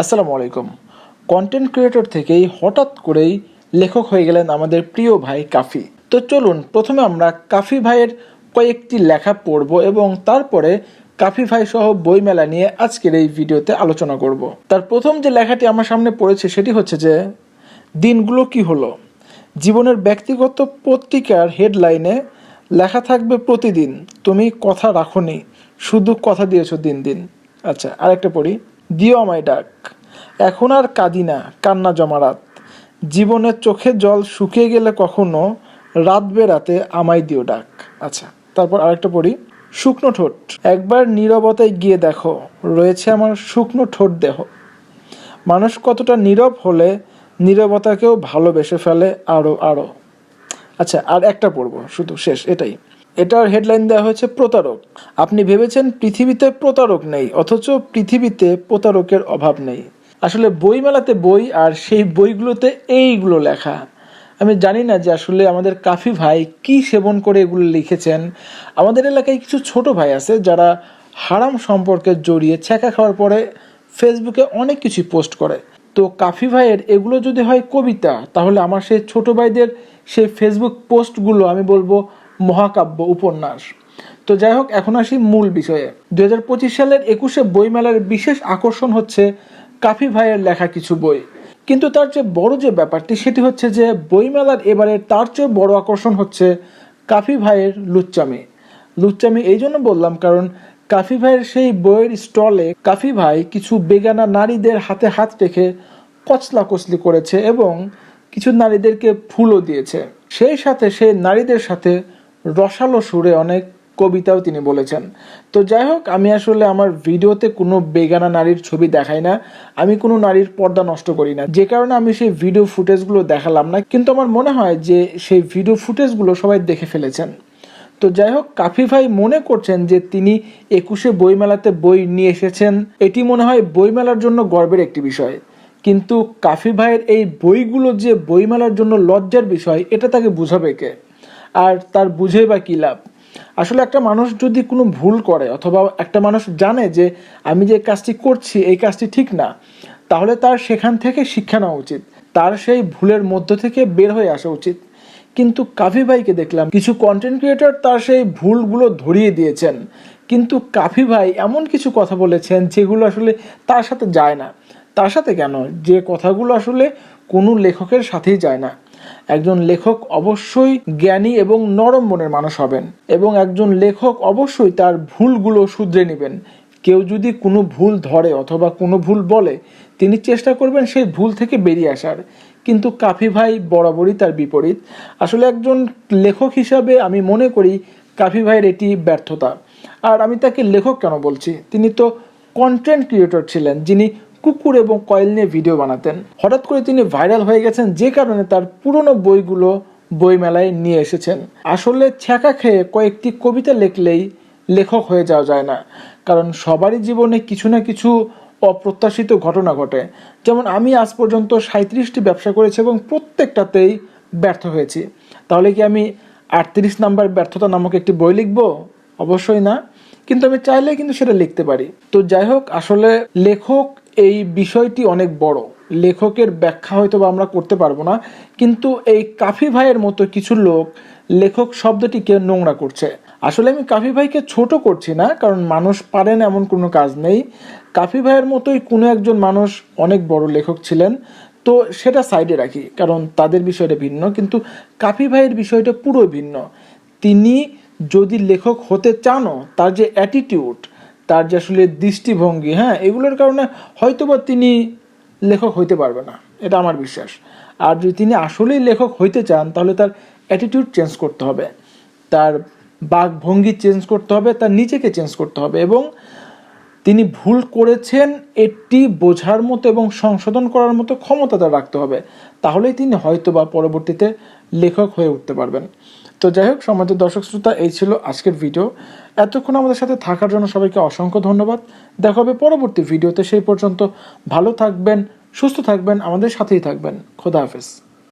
আসসালামু আলাইকুম। Content creator থেকেই হঠাৎ করেই লেখক হয়ে গেলেন আমাদের প্রিয় ভাই কাফি। তো চলুন, প্রথমে আমরা কাফি ভাইয়ের কয়েকটি লেখা পড়ব এবং তারপরে কাফি ভাই সহ বইমেলা নিয়ে আজকের এই ভিডিওতে আলোচনা করব। তার প্রথম যে লেখাটি আমার সামনে পড়েছে সেটি হচ্ছে যে, দিনগুলো কি হলো? জীবনের ব্যক্তিগত পত্রিকার হেডলাইনে লেখা থাকবে প্রতিদিন, তুমি কথা রাখোনি, শুধু কথা দিয়েছ দিন দিন। আচ্ছা আরেকটা পড়ি। দিও আমায় ডাক। এখন আর কাঁদি না, কান্না জমা রাত জীবনের চোখে জল শুকিয়ে গেলে কখনো, রাত বেরাতে আমায় দিও ডাক। আচ্ছা তারপর আরেকটা পড়ি। শুকনো ঠোঁট। একবার নীরবতায় গিয়ে দেখো, রয়েছে আমার শুকনো ঠোঁট দেহ। মানুষ কতটা নীরব হলে নীরবতাকেও ভালোবেসে ফেলে আরও আরও আচ্ছা আর একটা পড়ব, শুধু শেষ, এটাই। এটার হেডলাইন দেওয়া হয়েছে প্রতারক। আপনি ভেবেছেন পৃথিবীতে প্রতারক নেই, অথচ পৃথিবীতে প্রতারকের অভাব নেই। আসলে বই মেলাতে বই আর সেই বইগুলোতে এইগুলো লেখা। আমি জানি না যে আসলে আমাদের কাফি ভাই কি সেবন করে এগুলো লিখেছেন। আমাদের এলাকায় কিছু ছোট ভাই আছে যারা হারাম সম্পর্কে জড়িয়ে ছ্যাঁকা খাওয়ার পরে ফেসবুকে অনেক কিছু পোস্ট করে। তো কাফি ভাইয়ের এগুলো যদি হয় কবিতা, তাহলে আমার সেই ছোট ভাইদের সেই ফেসবুক পোস্টগুলো আমি বলব মহাকাব্য, উপন্যাস। তো যাই হোক, এখন আসি মূল বিষয়ে। দু পঁচিশ সালের একুশে বইমেলার বিশেষ আকর্ষণ হচ্ছে কাফি ভাইয়ের লেখা কিছু বই। কিন্তু তার চেয়ে বড় যে ব্যাপারটি, সেটি হচ্ছে যে বইমেলার এবারে তার চেয়ে বড় আকর্ষণ হচ্ছে কাফি ভাইয়ের লুচ্চামি। লুচ্চামি এই জন্য বললাম, কারণ কাফি ভাইয়ের সেই বইয়ের স্টলে কাফি ভাই কিছু বেগানা নারীদের হাতে হাত রেখে কচলা কচলি করেছে এবং কিছু নারীদেরকে ফুলও দিয়েছে। সেই সাথে, সেই নারীদের সাথে রসালো সুরে অনেক কবিতাও তিনি বলেছেন। তো যাই হোক, আমি আসলে আমার ভিডিওতে কোনো বেগানা নারীর ছবি দেখাই না। আমি কোনো নারীর পর্দা নষ্ট করি না। যে কারণে আমি সেই ভিডিও ফুটেজগুলো দেখালাম না। কিন্তু আমার মনে হয় যে সেই ভিডিও ফুটেজগুলো সবাই দেখে ফেলেছেন। তো যাই হোক, কাফি ভাই মনে করছেন যে তিনি একুশে বইমেলাতে বই নিয়ে এসেছেন। এটি মনে হয় বইমেলার জন্য গর্বের একটি বিষয়। কিন্তু কাফি ভাইয়ের এই বইগুলো যে বইমেলার জন্য লজ্জার বিষয়, এটা তাকে বুঝাবে কে? আর তার বুঝে বা কী লাভ? আসলে একটা মানুষ যদি কোনো ভুল করে অথবা একটা মানুষ জানে যে আমি যে কাজটি করছি, এই কাজটি ঠিক না, তাহলে তার সেখান থেকে শিক্ষা নেওয়া উচিত। তার সেই ভুলের মধ্য থেকে বের হয়ে আসা উচিত। কিন্তু কাফি ভাইকে দেখলাম, কিছু কন্টেন্ট ক্রিয়েটর তার সেই ভুলগুলো ধরিয়ে দিয়েছেন। কিন্তু কাফি ভাই এমন কিছু কথা বলেছেন যেগুলো আসলে তার সাথে যায় না। তার সাথে কেন? যে কথাগুলো আসলে কোনো লেখকের সাথেই যায় না। একজন লেখক অবশ্যই জ্ঞানী এবং নরম মনের মানুষ হবেন এবং একজন লেখক অবশ্যই তার ভুলগুলো শুধরে নেবেন। কেউ যদি কোনো ভুল ধরে অথবা কোনো ভুল বলে, তিনি চেষ্টা করবেন সেই ভুল থেকে বেরিয়ে আসার। কিন্তু কাফি ভাই বরাবরই তার বিপরীত। আসলে একজন লেখক হিসাবে আমি মনে করি কাফি ভাইয়ের এটি ব্যর্থতা। আর আমি তাকে লেখক কেন বলছি? তিনি তো কন্টেন্ট ক্রিয়েটর ছিলেন, যিনি কুকুর এবং কয়েল নিয়ে ভিডিও বানাতেন। হঠাৎ করে তিনি ভাইরাল হয়ে গেছেন যে কারণে তার পুরনো বইগুলো বইমেলায় নিয়ে এসেছেন। আসলে ছ্যাঁকা খেয়ে কয়েকটি কবিতা লিখলেই লেখক হয়ে যাওয়া যায় না, কারণ সবারই জীবনে কিছু না কিছু অপ্রত্যাশিত ঘটনা ঘটে। যেমন আমি আজ পর্যন্ত সাঁত্রিশটি ব্যবসা করেছি এবং প্রত্যেকটাতেই ব্যর্থ হয়েছি। তাহলে কি আমি আটত্রিশ নাম্বার ব্যর্থতা নামক একটি বই লিখব? অবশ্যই না, কিন্তু আমি চাইলে কিন্তু সেটা লিখতে পারি। তো যাই হোক, আসলে লেখক এই বিষয়টি অনেক বড়। লেখকের ব্যাখ্যা হয়তো বা আমরা করতে পারব না, কিন্তু এই কাফি ভাইয়ের মতো কিছু লোক লেখক শব্দটিকে নোংরা করছে। আসলে আমি কাফি ভাইকে ছোট করছি না, কারণ মানুষ পারেন এমন কোনো কাজ নেই। কাফি ভাইয়ের মতোই কোনো একজন মানুষ অনেক বড় লেখক ছিলেন, তো সেটা সাইডে রাখি, কারণ তাদের বিষয়টা ভিন্ন, কিন্তু কাফি ভাইয়ের বিষয়টা পুরো ভিন্ন। তিনি যদি লেখক হতে চানও, তার যে অ্যাটিটিউড তার যে আসলে দৃষ্টিভঙ্গি হ্যাঁ এগুলোর কারণে হয়তোবা তিনি লেখক হইতে পারবে না, এটা আমার বিশ্বাস। আর যদি তিনি আসলেই লেখক হইতে চান, তাহলে তার অ্যাটিটিউড চেঞ্জ করতে হবে, তার বাকভঙ্গি চেঞ্জ করতে হবে, তার নিজেকে চেঞ্জ করতে হবে এবং তিনি ভুল করেছেন এটি বোঝার মতো এবং সংশোধন করার মতো ক্ষমতা তার রাখতে হবে। তাহলেই তিনি হয়তো বা পরবর্তীতে লেখক হয়ে উঠতে পারবেন। তো যাই হোক সমাজের দর্শক শ্রোতা, এই ছিল আজকের ভিডিও। এতক্ষণ আমাদের সাথে থাকার জন্য সবাইকে অসংখ্য ধন্যবাদ। দেখা হবে পরবর্তী ভিডিওতে। সেই পর্যন্ত ভালো থাকবেন, সুস্থ থাকবেন, আমাদের সাথেই থাকবেন। খোদা হাফেজ।